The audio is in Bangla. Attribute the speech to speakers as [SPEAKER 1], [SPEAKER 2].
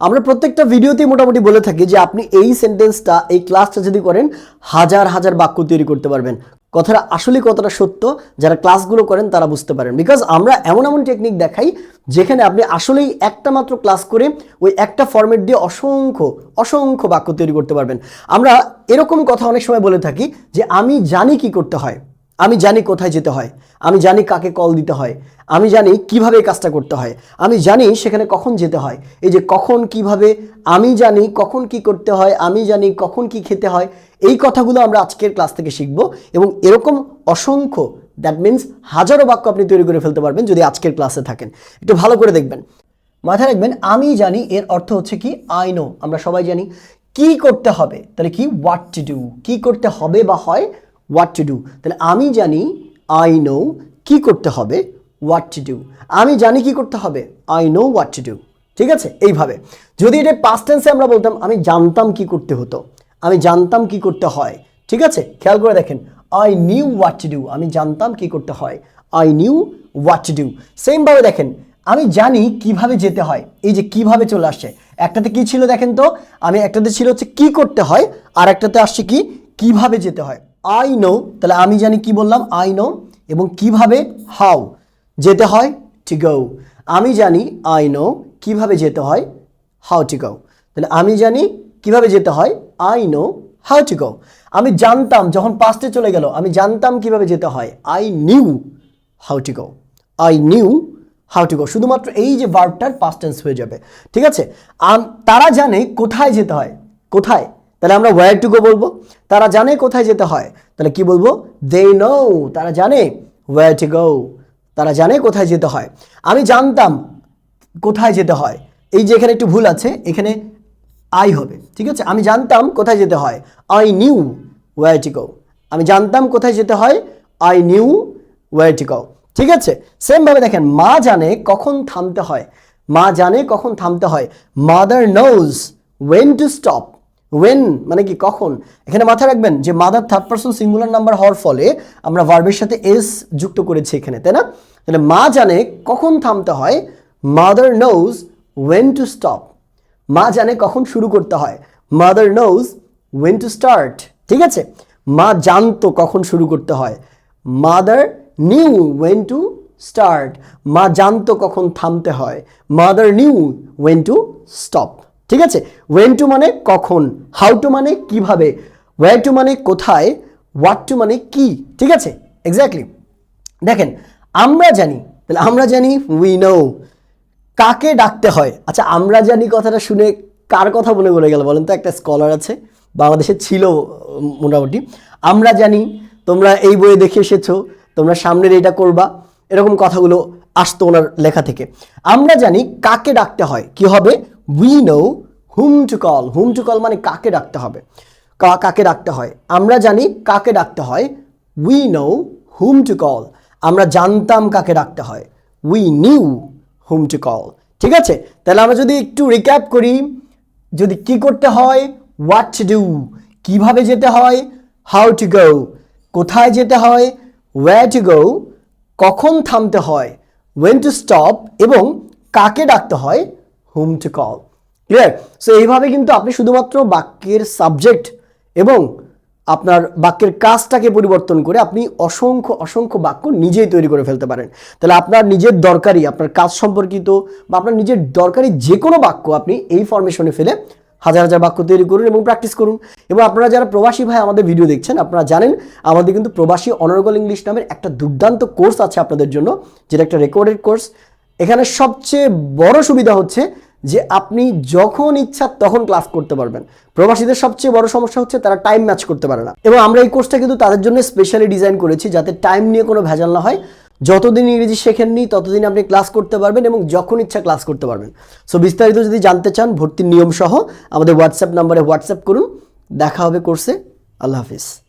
[SPEAKER 1] আমরা প্রত্যেকটা ভিডিওতেই মোটামুটি বলে থাকি যে আপনি এই সেন্টেন্সটা এই ক্লাসটা যদি করেন, হাজার হাজার বাক্য তৈরি করতে পারবেন। কথাটা আসলে কতটা সত্য, যারা ক্লাসগুলো করেন তারা বুঝতে পারেন। বিকজ আমরা এমন এমন টেকনিক দেখাই, যেখানে আপনি আসলেই একটা মাত্র ক্লাস করে ওই একটা ফর্মেট দিয়ে অসংখ্য অসংখ্য বাক্য তৈরি করতে পারবেন। আমরা এরকম কথা অনেক সময় বলে থাকি যে আমি জানি কি করতে হয়। আমি জানি কোথায় যেতে হয়, আমি জানি কাকে কল দিতে হয়, আমি জানি কীভাবে কাজটা করতে হয়, আমি জানি সেখানে কখন যেতে হয়, এই যে কখন কীভাবে, আমি জানি কখন কি করতে হয়, আমি জানি কখন কি খেতে হয়, এই কথাগুলো আমরা আজকের ক্লাস থেকে শিখব এবং এরকম অসংখ্য দ্যাট মিন্স হাজারো বাক্য আপনি তৈরি করে ফেলতে পারবেন যদি আজকের ক্লাসে থাকেন। একটু ভালো করে দেখবেন। মাথায় রাখবেন, আমি জানি এর অর্থ হচ্ছে কি আই নো আমরা সবাই জানি, কি করতে হবে, তাহলে কি হোয়াট টু ডু কি করতে হবে বা হয় হোয়াট টু ডু তাহলে আমি জানি আই নো কি করতে হবে হোয়াট টু ডু আমি জানি কি করতে হবে I know what to do ঠিক আছে? এইভাবে। যদি এটা পাস্ট টেন্সে আমরা বলতাম, আমি জানতাম কি করতে হতো, আমি জানতাম কি করতে হয়, ঠিক আছে? খেয়াল করে দেখেন I knew what to do আমি জানতাম কি করতে হয় I knew what to do সেমভাবে দেখেন, আমি জানি কীভাবে যেতে হয়, এই যে কীভাবে চলে আসছে একটাতে কি ছিল দেখেন তো? আমি একটাতে ছিল হচ্ছে কি করতে হয় আর একটাতে আসছে কি, কীভাবে যেতে হয়। আই নো তাহলে আমি জানি কি বললাম? আই নো এবং কীভাবে? হাউ যেতে হয় টু গো আমি জানি আই নো কীভাবে যেতে হয়? হাউ টু গো তাহলে আমি জানি, কীভাবে যেতে হয়? I know how to go আমি জানতাম, যখন পাস্টে চলে গেল, আমি জানতাম কীভাবে যেতে হয়? I knew how to go I knew how to go শুধুমাত্র এই যে ভার্বটার পাস্ট টেন্স হয়ে যাবে। ঠিক আছে? তারা জানে কোথায় যেতে হয়। কোথায়? তাহলে আমরা ওয়ার টু গো বলব? তারা জানে কোথায় যেতে হয়। তাহলে কি বলব? দে নো তারা জানে ওয়ার টু গো তারা জানে কোথায় যেতে হয়। আমি জানতাম কোথায় যেতে হয়। এই যে এখানে একটু ভুল আছে, এখানে আই হবে। ঠিক আছে? আমি জানতাম কোথায় যেতে হয়। I knew where to go আমি জানতাম কোথায় যেতে হয়। I knew where to go ঠিক আছে? সেমভাবে দেখেন, মা জানে কখন থামতে হয়। মা জানে কখন থামতে হয়। Mother knows when to stop when মানে কি? কখন? এখানে মাথায় রাখবেন যে mother third person singular number হওয়ার ফলে আমরা ভার্বের সাথে এস যুক্ত করেছি এখানে, তাই না? তাহলে মা জানে কখন থামতে হয় mother knows when to stop মা জানে কখন শুরু করতে হয় mother knows when to start ঠিক আছে? মা জানতো কখন শুরু করতে হয় mother knew when to start মা জানতো কখন থামতে হয় mother knew when to stop ঠিক আছে? ওয়েন টু মানে কখন? হাউ টু মানে কীভাবে? ওয়ার টু মানে কোথায়? হোয়াট টু মানে কি? ঠিক আছে? এক্স্যাক্টলি দেখেন, আমরা জানি, তাহলে আমরা জানি উই নো কাকে ডাকতে হয়? আচ্ছা আমরা জানি কথাটা শুনে কার কথা মনে করে গেল বলেন তো? একটা স্কলার আছে, বাংলাদেশে ছিল মোটামুটি। আমরা জানি, তোমরা এই বইয়ে দেখে এসেছ, তোমরা সামনের এটা করবা। এরকম কথাগুলো আসতো ওনার লেখা থেকে। আমরা জানি কাকে ডাকতে হয়, কি হবে? We know whom to call whom to call মানে কাকে ডাকতে হবে। কাকে ডাকতে হয়? আমরা জানি কাকে ডাকতে হয়। We know whom to call আমরা জানতাম কাকে ডাকতে হয়। We knew whom to call ঠিক আছে? তাহলে আমরা যদি একটু রিক্যাপ করি, যদি কি করতে হয়? হোয়াট টু ডু কীভাবে যেতে হয়? হাউ টু গো কোথায় যেতে হয়? ওয়্যার টু গো কখন থামতে হয়? ওয়েন টু স্টপ এবং কাকে ডাকতে হয়? Whom to call clear so এইভাবে কিন্তু আপনি শুধুমাত্র বাক্যের সাবজেক্ট এবং আপনার বাক্যের কাজটাকে পরিবর্তন করে আপনি অসংখ্য অসংখ্য বাক্য নিজেই তৈরি করে ফেলতে পারেন। তাহলে আপনার নিজের দরকারি, আপনার কাজ সম্পর্কিত বা আপনার নিজের দরকারি যে কোনো বাক্য আপনি এই ফরমেশনে ফেলে হাজার হাজার বাক্য তৈরি করুন এবং প্র্যাকটিস করুন। এবং আপনারা যারা প্রবাসী ভাই আমাদের ভিডিও দেখছেন, আপনারা জানেন আমাদের কিন্তু প্রবাসী অনার্গল ইংলিশ নামের একটা দুর্দান্ত কোর্স আছে আপনাদের জন্য, যেটা একটা রেকর্ডেড কোর্স এখানে সবচেয়ে বড় সুবিধা হচ্ছে যে আপনি যখন ইচ্ছা তখন ক্লাস করতে পারবেন। প্রবাসীদের সবচেয়ে বড় সমস্যা হচ্ছে তারা টাইম ম্যাচ করতে পারে না। এবং আমরা এই কোর্সটা কিন্তু তাদের জন্য স্পেশালি ডিজাইন করেছি যাতে টাইম নিয়ে কোনো ভেজাল না হয়। যতদিন ইংরেজি শেখেননি, ততদিন আপনি ক্লাস করতে পারবেন এবং যখন ইচ্ছা ক্লাস করতে পারবেন। সো বিস্তারিত যদি জানতে চান, ভর্তির নিয়ম সহ আমাদের হোয়াটসঅ্যাপ নাম্বারে হোয়াটসঅ্যাপ করুন। দেখা হবে কোর্সে আল্লাহ হাফিজ।